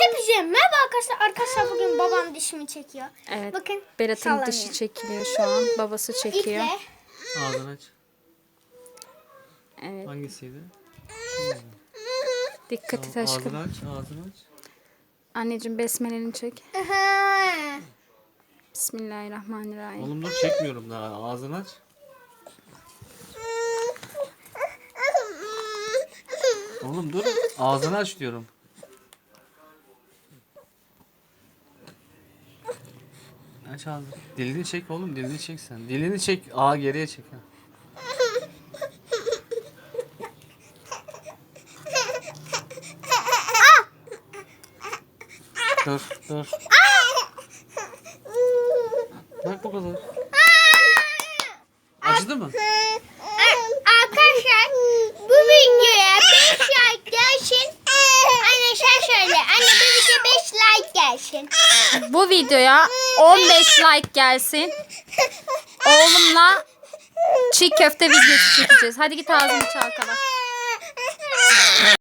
Hepinize merhaba arkadaşlar. Arkadaşlar bugün babam dişimi çekiyor. Evet. Bakın. Berat'ın dişi çekiliyor şu an. Babası çekiyor. İple. Ağzını aç. Evet. Hangisiydi? Dikkat et aşkım. Ağzını aç, ağzını aç. Anneciğim besmeleni çek. Bismillahirrahmanirrahim. Oğlum dur çekmiyorum daha. Ağzını aç. Oğlum dur. Ağzını aç diyorum. Aç ağzını. Dilini çek oğlum dilini çek sen. Dilini çek. Aa geriye çek. Ha. Dur dur. Bak bu kadar. Acıdı mı? Arkadaşlar bu videoya 5 like gelsin. Anne sen söyle. Anne bu videoya 5 like gelsin. Bu videoya 15 like gelsin. Oğlumla çiğ köfte videosu çekeceğiz. Hadi git ağzını çalkala.